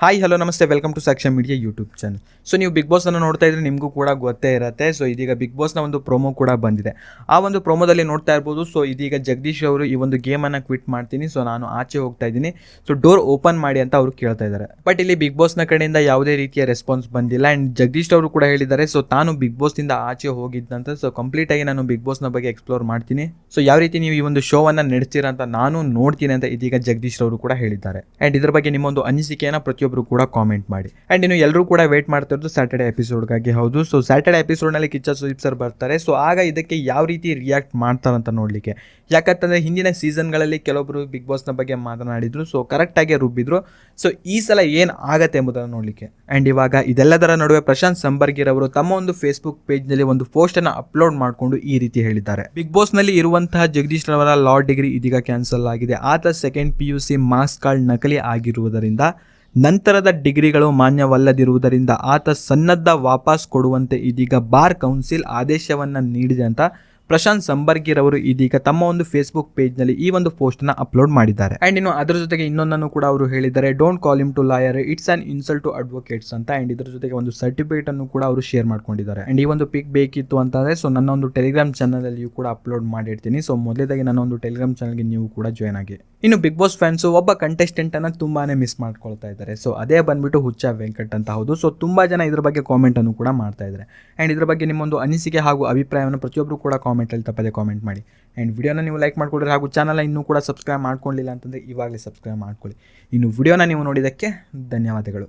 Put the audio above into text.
Hi hello ನಮಸ್ತೆ welcome to Sakshya media YouTube channel so ನೀವು Bigg Boss ಅನ್ನು ನೋಡ್ತಾ ಇದ್ರೆ ನಿಮಗೂ ಕೂಡ ಗೊತ್ತೇ ಇರುತ್ತೆ. ಸೊ ಇದೀಗ ಬಿಗ್ ಬಾಸ್ನ ಒಂದು ಪ್ರೊಮೋ ಕೂಡ ಬಂದಿದೆ. ಆ ಒಂದು ಪ್ರೊಮೋದಲ್ಲಿ ನೋಡ್ತಾ ಇರ್ಬೋದು ಸೊ ಇದೀಗ ಜಗದೀಶ್ ಅವರು ಈ ಒಂದು ಗೇಮನ್ನು ಕ್ವಿಟ್ ಮಾಡ್ತೀನಿ. ಸೊ ನಾನು ಆಚೆ ಹೋಗ್ತಾ ಇದ್ದೀನಿ. ಸೊ ಡೋರ್ ಓಪನ್ ಮಾಡಿ ಅಂತ ಅವರು ಕೇಳ್ತಾ ಇದ್ದಾರೆ. ಬಟ್ ಇಲ್ಲಿ ಬಿಗ್ ಬಾಸ್ನ ಕಡೆಯಿಂದ ಯಾವುದೇ ರೀತಿಯ ರೆಸ್ಪಾನ್ಸ್ ಬಂದಿಲ್ಲ. ಆ್ಯಂಡ್ ಜಗದೀಶ್ ಅವರು ಕೂಡ ಹೇಳಿದ್ದಾರೆ ಸೊ ತಾನು ಬಿಗ್ ಬಾಸ್ನಿಂದ ಆಚೆ ಹೋಗಿದ್ದಂತ ಸೊ ಕಂಪ್ಲೀಟ್ ಆಗಿ ನಾನು ಬಿಗ್ ಬಾಸ್ನ ಬಗ್ಗೆ ಎಕ್ಸ್ಪ್ಲೋರ್ ಮಾಡ್ತೀನಿ. ಸೊ ಯಾವ ರೀತಿ ನೀವು ಈ ಒಂದು ಶೋವನ್ನು ನಡೆಸ್ತೀರ ಅಂತ ನಾನು ನೋಡ್ತೀನಿ ಅಂತ ಇದೀಗ ಜಗದೀಶ್ ಅವರು ಕೂಡ ಹೇಳಿದ್ದಾರೆ. ಆ್ಯಂಡ್ ಇದ್ರ ಬಗ್ಗೆ ನಿಮ್ಮೊಂದು ಅನಿಸಿಕೆಯನ್ನು ಪ್ರತಿಯೊಬ್ಬರು ಕೂಡ ಕಾಮೆಂಟ್ ಮಾಡಿ. ಆ್ಯಂಡ್ ಇನ್ನು ಎಲ್ಲರೂ ಕೂಡ ವೇಟ್ ಮಾಡ್ತಾ ಇರೋದು ಸ್ಯಾಟರ್ಡೆ ಎಪಿಸೋಡ್ಗಾಗಿ ಹೌದು. ಸೊ ಸ್ಯಾಟರ್ಡೆ ಎಪಿಸೋಡ್ನಲ್ಲಿ ಕಿಚ್ಚ ಸುದೀಪ್ ಸರ್ ಬರ್ತಾರೆ. ಸೊ ಆಗ ಇದಕ್ಕೆ ಯಾವ ರೀತಿ ರಿಯಾಕ್ಟ್ ಮಾಡ್ತಾರಂತ ನೋಡಲಿಕ್ಕೆ. ಯಾಕಂತಂದರೆ ಹಿಂದಿನ ಸೀಸನ್ಗಳಲ್ಲಿ ಕೆಲವೊಬ್ಬರು ಬಿಗ್ ಬಾಸ್ನ ಬಗ್ಗೆ ಮಾತನಾಡಿದರು. ಸೊ ಕರೆಕ್ಟಾಗಿ ರುಬ್ಬಿದ್ರು. ಸೊ ಈ ಸಲ ಏನು ಆಗತ್ತೆ ಎಂಬುದನ್ನು ನೋಡಲಿಕ್ಕೆ. ಆ್ಯಂಡ್ ಇವಾಗ ಇದೆಲ್ಲದರ ನಡುವೆ ಪ್ರಶಾಂತ್ ಸಂಬರ್ಗಿರ್ ಅವರು ತಮ್ಮ ಒಂದು ಫೇಸ್ಬುಕ್ ಪೇಜ್ನಲ್ಲಿ ಒಂದು ಪೋಸ್ಟನ್ನು ಅಪ್ಲೋಡ್ ಮಾಡಿಕೊಂಡು ಈ ರೀತಿ ಹೇಳಿದ್ದಾರೆ. ಬಿಗ್ ಬಾಸ್ನಲ್ಲಿ ಇರುವಂತಹ ಜಗದೀಶ್ ರವರ ಲಾ ಡಿಗ್ರಿ ಇದೀಗ ಕ್ಯಾನ್ಸಲ್ ಆಗಿದೆ. ಆತ second P U C marks card ನಕಲಿ ಆಗಿರುವುದರಿಂದ ನಂತರದ ಡಿಗ್ರಿಗಳು ಮಾನ್ಯವಲ್ಲದಿರುವುದರಿಂದ ಆತ ಸನ್ನದ್ಧ ವಾಪಸ್ ಕೊಡುವಂತೆ ಇದೀಗ ಬಾರ್ ಕೌನ್ಸಿಲ್ ಆದೇಶವನ್ನು ನೀಡಿದೆ ಅಂತ ಪ್ರಶಾಂತ್ ಸಂಬರ್ಗಿರ್ ಅವರು ಇದೀಗ ತಮ್ಮ ಒಂದು ಫೇಸ್ಬುಕ್ ಪೇಜ್ನಲ್ಲಿ ಈ ಒಂದು ಪೋಸ್ಟ್ನ ಅಪ್ಲೋಡ್ ಮಾಡಿದ್ದಾರೆ. ಅಂಡ್ ಇನ್ನು ಅದರ ಜೊತೆಗೆ ಇನ್ನೊಂದನ್ನು ಕೂಡ ಅವರು ಹೇಳಿದ್ದಾರೆ don't call him to lawyer it's an insult to advocates ಅಂತ. ಅಂಡ್ ಇದರ ಜೊತೆಗೆ ಒಂದು ಸರ್ಟಿಫಿಕೇಟ್ ಅನ್ನು ಕೂಡ ಅವರು ಶೇರ್ ಮಾಡ್ಕೊಂಡಿದ್ದಾರೆ. ಅಂಡ್ ಈ ಒಂದು ಪಿಕ್ ಬೇಕಿತ್ತು ಅಂತಂದರೆ ಸೊ ನನ್ನ ಒಂದು ಟೆಲಿಗ್ರಾಮ್ ಅಲ್ಲಿ ಕೂಡ ಅಪ್ಲೋಡ್ ಮಾಡಿರ್ತೀನಿ. ಸೊ ಮೊದಲೇದಾಗಿ ನನ್ನ ಒಂದು ಟೆಲಿಗ್ರಾಮ್ ಚಾನಲ್ಗೆ ನೀವು ಕೂಡ ಜಾಯ್ನ್ ಆಗಿ. ಇನ್ನು ಬಿಗ್ ಬಾಸ್ ಫ್ಯಾನ್ಸ್ ಒಬ್ಬ ಕಂಟೆಸ್ಟೆಂಟ್ ಅನ್ನ ತುಂಬಾನೇ ಮಿಸ್ ಮಾಡ್ಕೊಳ್ತಾ ಇದ್ದಾರೆ. ಸೊ ಅದೇ ಬಂದ್ಬಿಟ್ಟು ಹುಚ್ಚ ವೆಂಕಟ್ ಅಂತ ಹೌದು. ಸೊ ತುಂಬಾ ಜನ ಇದ್ರ ಬಗ್ಗೆ ಕಾಮೆಂಟ್ ಅನ್ನು ಕೂಡ ಮಾಡ್ತಾ ಇದ್ದಾರೆ. ಅಂಡ್ ಇದ್ರ ಬಗ್ಗೆ ನಿಮ್ಮೊಂದು ಅನಿಸಿಕೆ ಹಾಗೂ ಅಭಿಪ್ರಾಯವನ್ನು ಪ್ರತಿಯೊಬ್ಬರು ಕೂಡ ಕಾಮೆಂಟಲ್ಲಿ ತಪ್ಪದೆ ಕಾಮೆಂಟ್ ಮಾಡಿ. ಆ್ಯಂಡ್ ವಿಡಿಯೋನ ನೀವು ಲೈಕ್ ಮಾಡಿಕೊಡ್ರಿ ಹಾಗೂ ಚಾನಲ್ ಇನ್ನೂ ಕೂಡ ಸಬ್ಸ್ಕ್ರೈಬ್ ಮಾಡ್ಕೊಳ್ಳಿಲ್ಲ ಅಂತಂದರೆ ಇವಾಗಲೇ ಸಬ್ಸ್ಕ್ರೈಬ್ ಮಾಡ್ಕೊಳ್ಳಿ. ಇನ್ನು ವಿಡಿಯೋನ ನೀವು ನೋಡಿದ್ದಕ್ಕೆ ಧನ್ಯವಾದಗಳು.